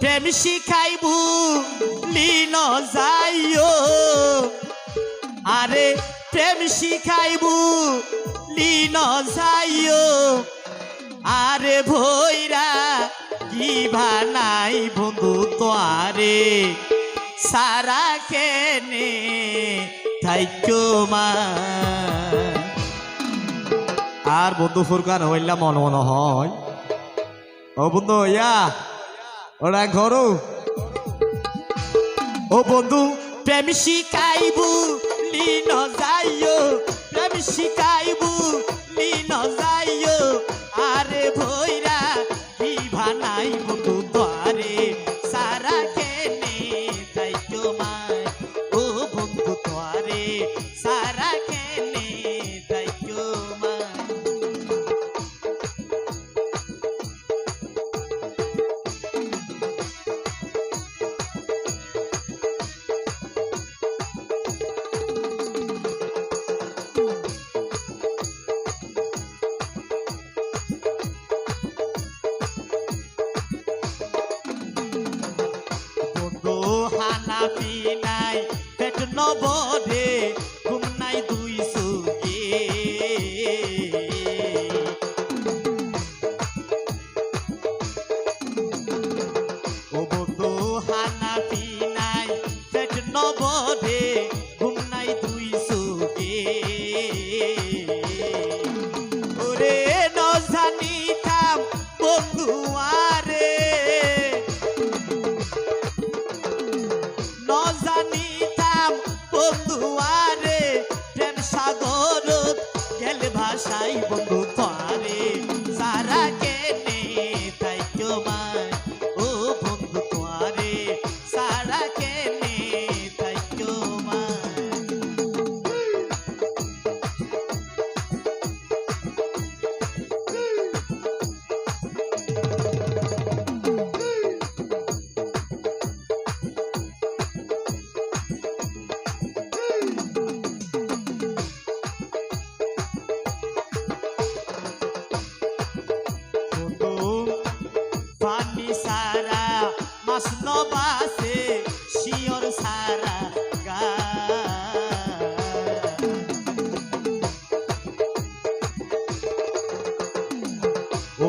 প্রেম শিখাইবু, Lin যাইও। আরে, প্রেম শিখাইবু, Lin যাইও। আরে ভৈরা কি ভানাই বন্ধু তোয়ারে। সারা কেনে থাইকো মা। আর বন্ধু ফুরকান হইলা মন মন হয়। ও বন্ধু, ইয়া। ওরা ঘর। ও বন্ধু, প্রেম শিখাইবু, লীন যাইও। প্রেম শিখাইবু, লীন যাইও। আরে ভৈরা কি ভানাই হানা পিনাই পেট নবরে ভাষাই বন্ধু মাছ বাসে শিওর সারা গা ও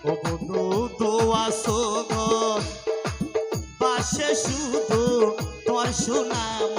ও বন্ধু দোয়া সোগর পাশে শুধু তোর সুনাম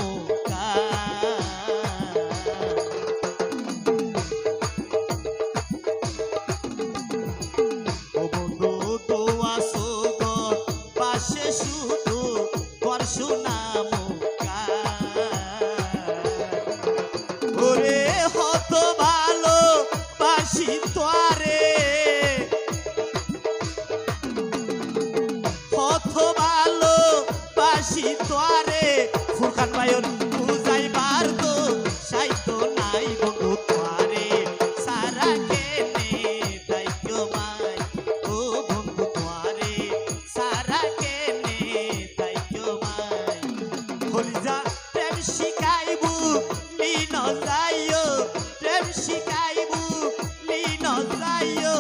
বানাইও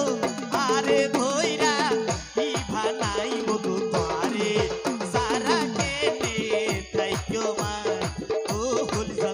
আরে ভৈরা কি বানাইব তোমারে সারা কেটে থাইকো মা ও হল যা